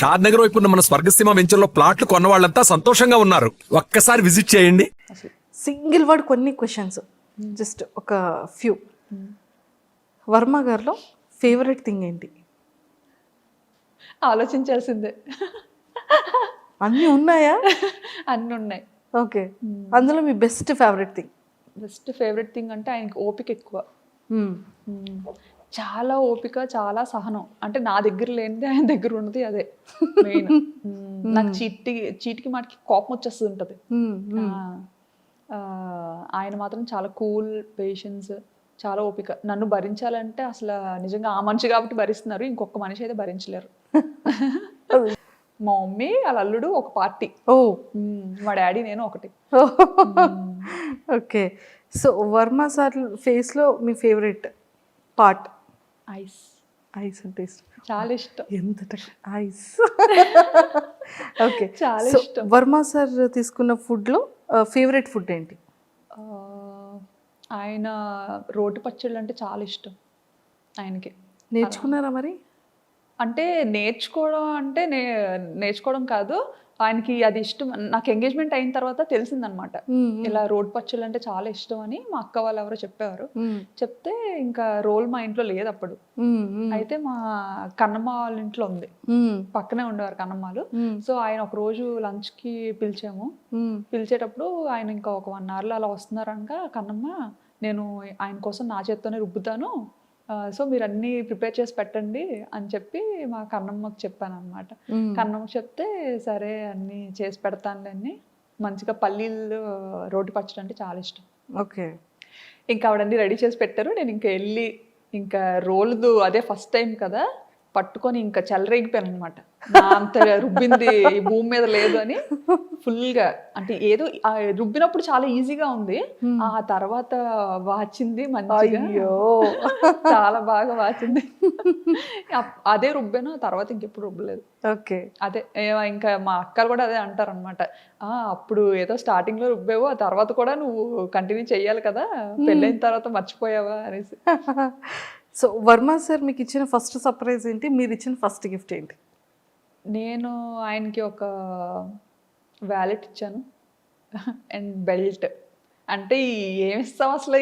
షాద్ నగర్ వైపు ఉన్న మన స్వర్గసీమ వెంచర్లో ప్లాట్లు కొన్న వాళ్ళంతా సంతోషంగా ఉన్నారు. ఒక్కసారి విజిట్ చేయండి. సింగిల్ వర్డ్ కొన్ని క్వశ్చన్స్ జస్ట్ ఒక ఫ్యూ వర్మ గారిలో ఫేవరెట్ థింగ్ ఏంటి? ఆలోచించాల్సిందే. అన్నీ ఉన్నాయా? అన్నీ ఉన్నాయి ఓకే అందులో మీ best favourite thing best favourite thing అంటే ఆయనకి ఓపిక ఎక్కువ. మ్మ్. చాలా ఓపిక చాలా సహనం. అంటే నా దగ్గర లేనిది ఆయన దగ్గర ఉన్నది అదే. మెయిన్ నాకు చీటి చీటికి మాటికి కోపం వచ్చేస్తుంది ఉంటుంది ఆయన మాత్రం చాలా కూల్ పేషెన్స్ చాలా ఓపిక. నన్ను భరించాలంటే అసలు నిజంగా ఆ మనిషి కాబట్టి భరిస్తున్నారు ఇంకొక మనిషి అయితే భరించలేరు. మా మమ్మీ వాళ్ళ అల్లుడు ఒక పార్టీ. ఓ. మా డాడీ నేను ఒకటి. ఓకే. సో వర్మ సార్ ఫేస్లో మీ ఫేవరెట్ పార్ట్? ఐస్. ఐస్ అంటే ఇష్టం. చాలా ఇష్టం. ఎంత ఐస్. ఓకే. చాలా ఇష్టం. వర్మ సార్ తీసుకున్న ఫుడ్లో ఫేవరెట్ ఫుడ్ ఏంటి? ఆయన రోటి పచ్చళ్ళు అంటే చాలా ఇష్టం ఆయనకి. నేర్చుకున్నారా మరి? అంటే నేర్చుకోవడం అంటే నే నేర్చుకోవడం కాదు. ఆయనకి అది ఇష్టం. నాకు ఎంగేజ్మెంట్ అయిన తర్వాత తెలిసిందనమాట. ఇలా రోడ్ పచ్చళ్ళు అంటే చాలా ఇష్టం అని మా అక్క వాళ్ళు ఎవరో చెప్పేవారు. చెప్తే ఇంకా రోల్ మా ఇంట్లో లేదు అప్పుడు. అయితే మా కన్నమ్మ వాళ్ళ ఇంట్లో ఉంది. పక్కనే ఉండేవారు కన్నమ్మలు. సో ఆయన ఒక రోజు లంచ్కి పిలిచాము పిలిచేటప్పుడు ఆయన ఇంకా ఒక వన్ అవర్లో అలా వస్తున్నారనగా కన్నమ్మ నేను ఆయన కోసం నా చేత్తోనే రుబ్బుతాను. సో మీరు అన్నీ ప్రిపేర్ చేసి పెట్టండి అని చెప్పి మా కన్నమ్మకి చెప్పాను అనమాట కన్నమ్మకి చెప్తే సరే అన్నీ చేసి పెడతానులే అని. మంచిగా పల్లీలు రోటి పచ్చడి అంటే చాలా ఇష్టం. ఓకే. ఇంకా ఆవిడన్నీ రెడీ చేసి పెట్టారు. నేను ఇంకా వెళ్ళి ఇంకా రోల్దు అదే ఫస్ట్ టైం కదా. పట్టుకొని ఇంకా చెలరేగిపోయాను అనమాట అంత రుబ్బింది ఈ భూమి మీద లేదు అని ఫుల్గా. అంటే ఏదో ఆ రుబ్బినప్పుడు చాలా ఈజీగా ఉంది. ఆ తర్వాత వాచింది మంచిగా. అయ్యో. చాలా బాగా వాచింది. అదే రుబ్బాను ఆ తర్వాత ఇంకెప్పుడు రుబ్బలేదు. ఓకే. అదే ఇంకా మా అక్కలు కూడా అదే అంటారు అనమాట అప్పుడు ఏదో స్టార్టింగ్లో రుబ్బావు ఆ తర్వాత కూడా నువ్వు కంటిన్యూ చెయ్యాలి కదా. పెళ్ళైన తర్వాత మర్చిపోయావా అనేసి. సో వర్మ సార్ మీకు ఇచ్చిన ఫస్ట్ సర్ప్రైజ్ ఏంటి? మీరు ఇచ్చిన ఫస్ట్ గిఫ్ట్ ఏంటి? నేను ఆయనకి ఒక వ్యాలెట్ ఇచ్చాను. And belt. అంటే ఏమి ఇస్తాం అసలు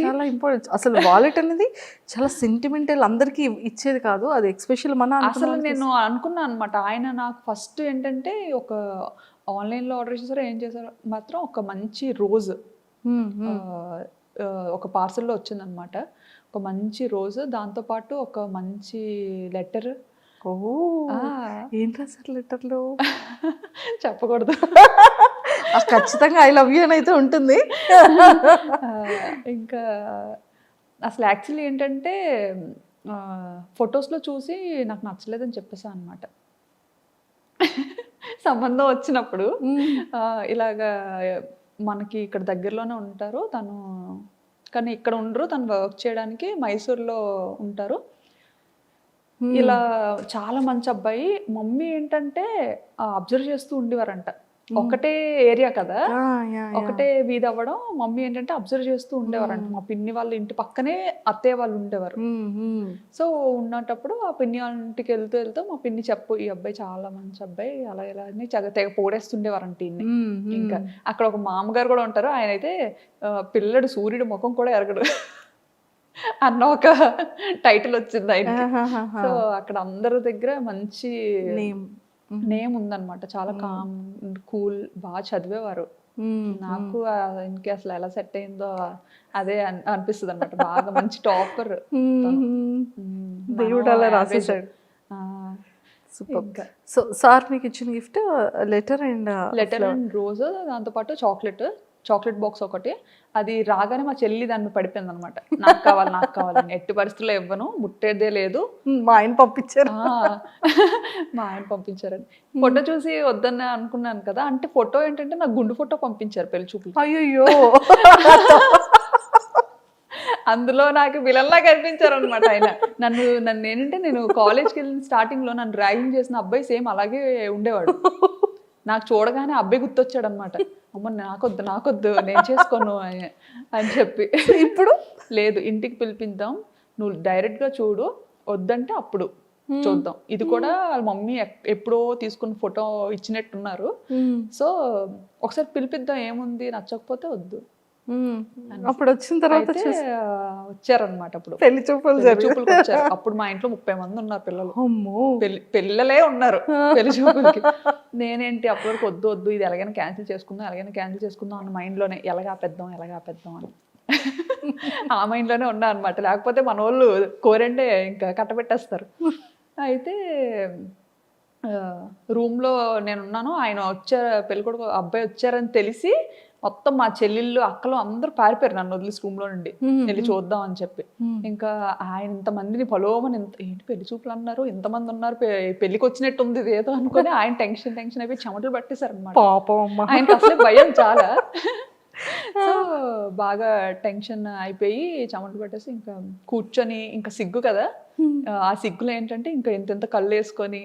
చాలా ఇంపార్టెంట్ అసలు వాలెట్ అనేది చాలా సెంటిమెంటల్ అందరికీ ఇచ్చేది కాదు. అది ఎక్స్పెషల్ మన అసలు నేను అనుకున్నాను అనమాట ఆయన నాకు ఫస్ట్ ఏంటంటే ఒక ఆన్లైన్లో ఆర్డర్ చేశారో ఏం చేశారో మాత్రం ఒక మంచి రోజ్. ఒక పార్సల్లో వచ్చిందనమాట ఒక మంచి రోజు దాంతోపాటు ఒక మంచి లెటర్. ఓ ఏం రాశారు లెటర్లో? చెప్పకూడదు. ఖచ్చితంగా ఐ లవ్ యూ అని అయితే ఉంటుంది. ఇంకా అసలు యాక్చువల్లీ ఏంటంటే ఫొటోస్లో చూసి నాకు నచ్చలేదని చెప్పేసా అనమాట సంబంధం వచ్చినప్పుడు. ఇలాగా మనకి ఇక్కడ దగ్గరలోనే ఉంటారు తను కానీ ఇక్కడ ఉండరు. తను వర్క్ చేయడానికి మైసూర్లో ఉంటారు. ఇలా చాలా మంచి అబ్బాయి. మమ్మీ ఏంటంటే అబ్జర్వ్ చేస్తూ ఉండేవారంట. ఒకటే ఏరియా కదా. ఒకటే వీధి అవ్వడం మమ్మీ ఏంటంటే అబ్జర్వ్ చేస్తూ ఉండేవారంట మా పిన్ని వాళ్ళ ఇంటి పక్కనే అత్తయ్య వాళ్ళు ఉండేవారు. సో ఉన్నటప్పుడు ఆ పిన్ని వాళ్ళ ఇంటికి వెళ్తూ వెళ్తూ మా పిన్ని చెప్పు ఈ అబ్బాయి చాలా మంచి అబ్బాయి అలా ఇలా అని చగ తెగ పోడేస్తుండేవారంట ఈయన్ని మ్మ్. ఇంకా అక్కడ ఒక మామగారు కూడా ఉంటారు ఆయన అయితే పిల్లడు సూర్యుడు ముఖం కూడా ఎరగడు అన్న ఒక టైటిల్ వచ్చింది ఆహాహాహా. సో అక్కడ అందరి దగ్గర మంచి Name. నేమ్ ఉందన్నమాట. చాలా కామ్ కూల్ బాగా చదివేవారు. మ్మ్, నాకు ఇంకే అసలు ఎలా సెట్ అయిందో అదే అన్- అనిపిస్తుంది అనమాట బాగా మంచి టాపర్ మ్మ్. దేవుడు అలా రాసేసాడు. సూపర్. సో సార్ మీకు ఇచ్చిన gift letter and letter and rose దాంతోపాటు చాక్లెట్ చాక్లెట్ బాక్స్ ఒకటి. అది రాగానే మా చెల్లి దాన్ని పడిపోయింది అనమాట నాకు కావాలి నాకు కావాలని ఎట్టి పరిస్థితుల్లో ఇవ్వను ముట్టేదే లేదు. మా ఆయన పంపించారు. మా ఆయన పంపించారండి. ఫోటో చూసి వద్దన్న అనుకున్నాను కదా అంటే ఫోటో ఏంటంటే నాకు గుండు ఫోటో పంపించారు పెళ్ళి చూపులు అయ్యో అందులో నాకు విలన్లా కనిపించారు అనమాట ఆయన. నన్ను నన్ను ఏంటంటే నేను కాలేజ్కి వెళ్ళిన స్టార్టింగ్లో నన్ను ర్యాగింగ్ చేసిన అబ్బాయి సేమ్ అలాగే ఉండేవాడు. నాకు చూడగానే అబ్బాయి గుర్తొచ్చాడు అనమాట అమ్మ నాకొద్దు నాకొద్దు నేను చేసుకోను అని అని చెప్పి. ఇప్పుడు? లేదు ఇంటికి పిలిపిద్దాం. నువ్వు డైరెక్ట్గా చూడు వద్దంటే అప్పుడు చూద్దాం. ఇది కూడా వాళ్ళ మమ్మీ ఎప్పుడో తీసుకున్న ఫోటో ఇచ్చినట్టున్నారు. సో ఒకసారి పిలిపిద్దాం ఏముంది నచ్చకపోతే వద్దు. అప్పుడు వచ్చిన తర్వాత వచ్చారనమాట అప్పుడు. పెళ్ళి చూపులు చూపులకు వచ్చారు. అప్పుడు మా ఇంట్లో ముప్పై మంది ఉన్నారు పిల్లలు. అమ్మో. పెళ్ళి పిల్లలే ఉన్నారు పెళ్ళి చూపులకి. నేనేంటి అప్పటి వరకు వద్దు వద్దు ఇది ఎలాగైనా క్యాన్సిల్ చేసుకుందాం ఎలాగైనా క్యాన్సిల్ చేసుకుందాం అన్న మైండ్లోనే ఎలాగా పెద్దాం ఎలాగా పెద్దాం అని. ఆ మైండ్లోనే ఉన్నా అనమాట లేకపోతే మన వాళ్ళు కోరండే ఇంకా కట్టబెట్టేస్తారు. అయితే రూమ్లో నేను ఉన్నాను ఆయన వచ్చారు పెళ్ళికొడుకు అబ్బాయి వచ్చారని తెలిసి మొత్తం మా చెల్లెళ్ళు అక్కలు అందరూ పారిపోయారు నన్ను వదిలేసి రూమ్లో నుండి. వెళ్ళి చూద్దాం అని చెప్పి. ఇంకా ఆయన ఇంతమందిని పలోమని ఇంత ఏంటి పెళ్ళి చూపులు అన్నారు ఇంతమంది ఉన్నారు పెళ్ళికి వచ్చినట్టు ఉంది ఏదో అనుకుని ఆయన టెన్షన్ టెన్షన్ అయిపోయి చెమటలు పట్టేశారు అనమాట పాపం ఆయనకి అసలే భయం చాలా. సో బాగా టెన్షన్ అయిపోయి చెమటలు పట్టేసి ఇంకా కూర్చొని ఇంకా సిగ్గు కదా. ఆ సిగ్గులో ఏంటంటే ఇంకా ఎంతెంత కళ్ళు వేసుకొని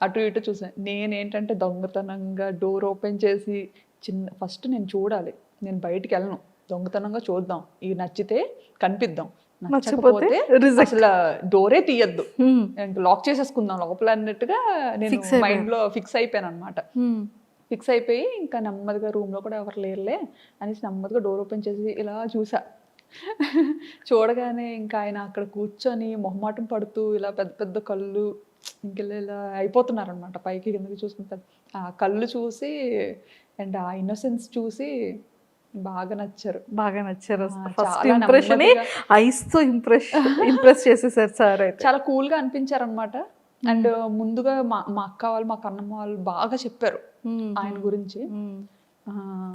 అటు ఇటు చూసాను నేనేంటంటే దొంగతనంగా డోర్ ఓపెన్ చేసి చిన్న ఫస్ట్ నేను చూడాలి. నేను బయటికి వెళ్ళను దొంగతనంగా చూద్దాం. ఇది నచ్చితే కనిపిద్దాం. నచ్చకపోతే. అసలు డోరే తీయద్దు. లాక్ చేసేసుకుందాం లోపల అన్నట్టుగా నేను. మైండ్లో ఫిక్స్ అయిపోయాను అనమాట. ఫిక్స్ అయిపోయి ఇంకా నెమ్మదిగా room లో కూడా ఎవరు లేరులే అనేసి నెమ్మదిగా డోర్ ఓపెన్ చేసి ఇలా చూసా. చూడగానే ఇంకా ఆయన అక్కడ కూర్చొని మొహమాటం పడుతూ ఇలా పెద్ద పెద్ద కళ్ళు ఇంక ఇలా ఇలా అయిపోతున్నారు అనమాట పైకి కిందకి చూసుకుంటారు ఆ కళ్ళు చూసి అండ్ ఆ ఇన్నోసెన్స్ చూసి బాగా నచ్చారు. బాగా నచ్చారు. First impression. ఐస్తో ఇంప్రెస్ ఇంప్రెస్ చేసేసారు సార్ అయితే. చాలా కూల్గా అనిపించారు అనమాట అండ్ ముందుగా మా మా అక్క వాళ్ళు మా కన్నమ్మ వాళ్ళు బాగా చెప్పారు. ఆయన గురించి.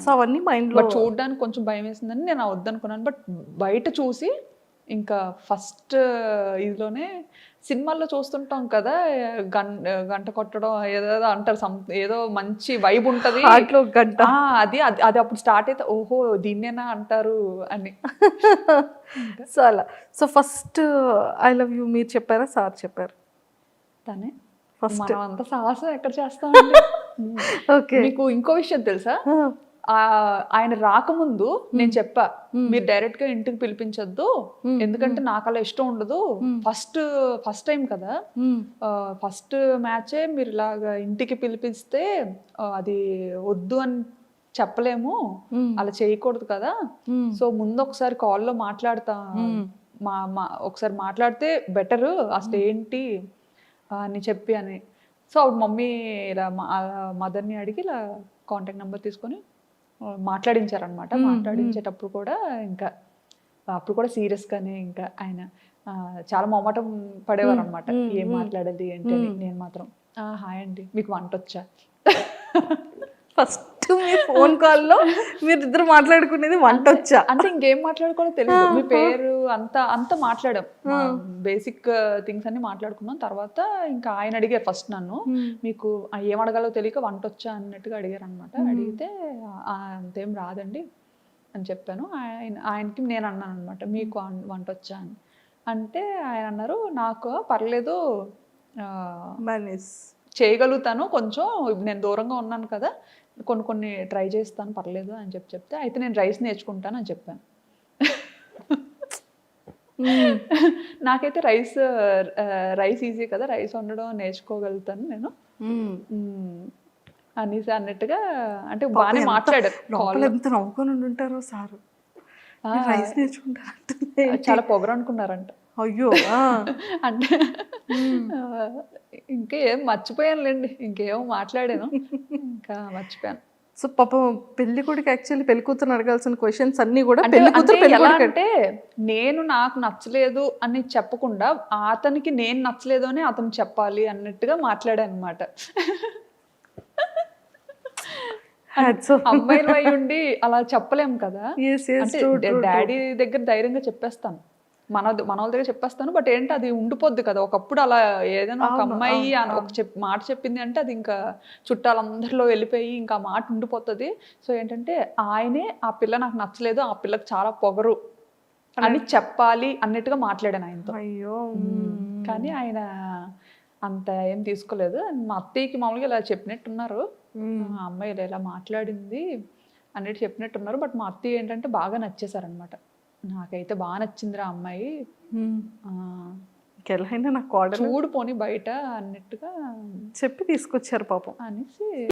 సో అవన్నీ మైండ్లో బట్ చూడడానికి కొంచెం భయం వేసిందని నేను వద్దనుకున్నాను. బట్ బయట చూసి ఇంకా ఫస్ట్ ఇదిలోనే సినిమాల్లో చూస్తుంటాం కదా గం గంట కొట్టడం ఏదేదో అంటారు some- ఏదో మంచి వైబ్ ఉంటది. గంట. అది అది అప్పుడు స్టార్ట్ అయితే ఓహో దీన్నేనా అంటారు అని. సో అలా. So first I love you మీరు చెప్పారా సార్ చెప్పారు? తనే. మనం అంత సాహసం ఎక్కడ చేస్తామండి? ఓకే. మీకు ఇంకో విషయం తెలుసా? ఆయన రాకముందు నేను చెప్పా మీరు డైరెక్ట్గా ఇంటికి పిలిపించొద్దు ఎందుకంటే నాకు అలా ఇష్టం ఉండదు. ఫస్ట్ ఫస్ట్ టైం కదా. ఫస్ట్ మ్యాచే మీరు ఇలాగా ఇంటికి పిలిపిస్తే అది వద్దు అని చెప్పలేము. అలా చేయకూడదు కదా. సో ముందు ఒకసారి కాల్లో మాట్లాడతా. మా మా ఒకసారి మాట్లాడితే బెటర్ అసలు ఏంటి? అని చెప్పి అని. సో అప్పుడు మమ్మీ ఇలా మదర్ని అడిగి ఇలా కాంటాక్ట్ నెంబర్ తీసుకొని మాట్లాడించారనమాట మాట్లాడించేటప్పుడు కూడా ఇంకా అప్పుడు కూడా serious గానే ఇంకా ఆయన చాలా మొమ్మటం పడేవారు అనమాట ఏం మాట్లాడాలి? ఏంటి నేను మాత్రం "ఆ, హాయ్ అండి మీకు వంట వచ్చా? ఫస్ట్ మీ ఫోన్ కాల్లో మీరు ఇద్దరు మాట్లాడుకునేది వంట వచ్చా? అంటే ఇంకేం మాట్లాడుకోవడం తెలియదు మీ పేరు అంతా అంతా మాట్లాడాం. బేసిక్ థింగ్స్ అన్ని మాట్లాడుకున్నాం. తర్వాత ఇంకా ఆయన అడిగారు ఫస్ట్ నన్ను. మీకు ఏం అడగాలో తెలియక వంట వచ్చా అన్నట్టుగా అడిగారు అనమాట అడిగితే "ఆ, అంతేం రాదండి అని చెప్పాను. ఆయన ఆయనకి నేను అన్నాను అనమాట మీకు వంట వచ్చా అని. అంటే ఆయన అన్నారు నాకు పర్లేదు చేయగలుగుతాను. కొంచెం నేను దూరంగా ఉన్నాను కదా కొన్ని కొన్ని ట్రై చేస్తాను పర్లేదు అని చెప్పి చెప్తే అయితే నేను రైస్ నేర్చుకుంటాను అని చెప్పాను. నాకైతే రైస్ రైస్ ఈజీ కదా రైస్ వండడం నేర్చుకోగలుగుతాను నేను. అనేసి అన్నట్టుగా అంటే బాగానే మాట్లాడారు ఎంత నవ్వుకొని ఉంటారో సార్. రైస్ నేర్చుకుంటారంటే చాలా పొగరు అనుకున్నారంట. అయ్యో. అంటే ఇంకా ఏం మర్చిపోయానులేండి ఇంకేమో మాట్లాడాను. ఇంకా మర్చిపోయాను. సో పాపం పెళ్ళి కొడుకు యాక్చువల్లీ పెళ్ళి కూతురు అడగాల్సిన క్వశ్చన్స్ అన్ని కూడా పెళ్ళి కూతురు అంటే నేను నాకు నచ్చలేదు అని చెప్పకుండా అతనికి నేను నచ్చలేదు అని అతను చెప్పాలి అన్నట్టుగా మాట్లాడాను అనమాట అమ్మాయిలు అయి ఉండి అలా చెప్పలేం కదా. డాడీ దగ్గర ధైర్యంగా చెప్పేస్తాను. మన మన వాళ్ళ దగ్గర చెప్పేస్తాను బట్ ఏంటి అది ఉండిపోద్ది కదా. ఒకప్పుడు అలా ఏదైనా ఒక అమ్మాయి అన- ఒక చెప్ మాట చెప్పింది అంటే అది ఇంకా చుట్టాలందరిలో వెళ్ళిపోయి ఇంకా మాట ఉండిపోతుంది. సో ఏంటంటే ఆయనే ఆ పిల్ల నాకు నచ్చలేదు ఆ పిల్లకి చాలా పొగరు అని చెప్పాలి అన్నట్టుగా మాట్లాడాను ఆయనతో. అయ్యో. కానీ ఆయన అంత ఏం తీసుకోలేదు. మా అత్తయ్యకి మామూలుగా ఇలా చెప్పినట్టున్నారు. ఆ అమ్మాయి ఇలా ఇలా మాట్లాడింది అన్నట్టు చెప్పినట్టున్నారు. బట్ మా అత్తయ్య ఏంటంటే బాగా నచ్చేసారనమాట నాకైతే బాగా నచ్చిందిరా అమ్మాయి. నాకు చూడు పోని బయట అన్నట్టుగా చెప్పి తీసుకొచ్చారు పాపం. అనేసి